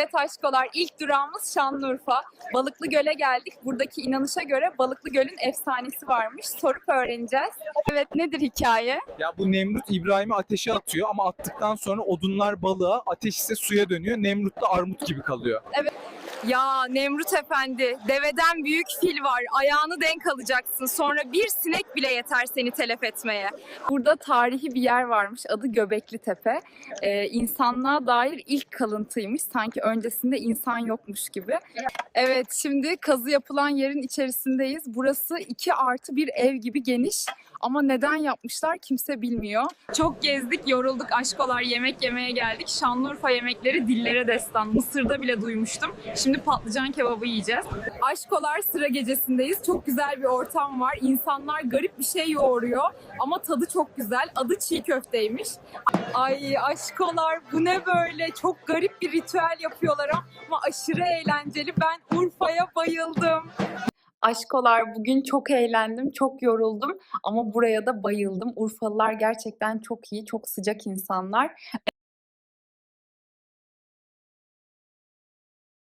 Evet aşkolar ilk durağımız Şanlıurfa. Balıklı Göl'e geldik. Buradaki inanışa göre Balıklı Göl'ün efsanesi varmış. Sorup öğreneceğiz. Evet nedir hikaye? Ya bu Nemrut İbrahim'i ateşe atıyor ama attıktan sonra odunlar balığa, ateş ise suya dönüyor. Nemrut da armut gibi kalıyor. Ya Nemrut Efendi, deveden büyük fil var. Ayağını denk alacaksın. Sonra bir sinek bile yeter seni telef etmeye. Burada tarihi bir yer varmış. Adı Göbekli Tepe. Ee, insanlığa dair ilk kalıntıymış. Sanki öncesinde insan yokmuş gibi. Evet, şimdi kazı yapılan yerin içerisindeyiz. Burası 2 artı bir ev gibi geniş. Ama neden yapmışlar kimse bilmiyor. Çok gezdik, yorulduk, aşkolar yemek yemeye geldik. Şanlıurfa yemekleri dillere destan. Mısır'da bile duymuştum. Şimdi patlıcan kebabı yiyeceğiz. Aşkolar sıra gecesindeyiz. Çok güzel bir ortam var. İnsanlar garip bir şey yoğuruyor. Ama tadı çok güzel. Adı çiğ köfteymiş. Ay aşkolar bu ne böyle? Çok garip bir ritüel yapıyorlar ama aşırı eğlenceli. Ben Urfa'ya bayıldım. Aşkolar bugün çok eğlendim, çok yoruldum ama buraya da bayıldım. Urfalılar gerçekten çok iyi, çok sıcak insanlar.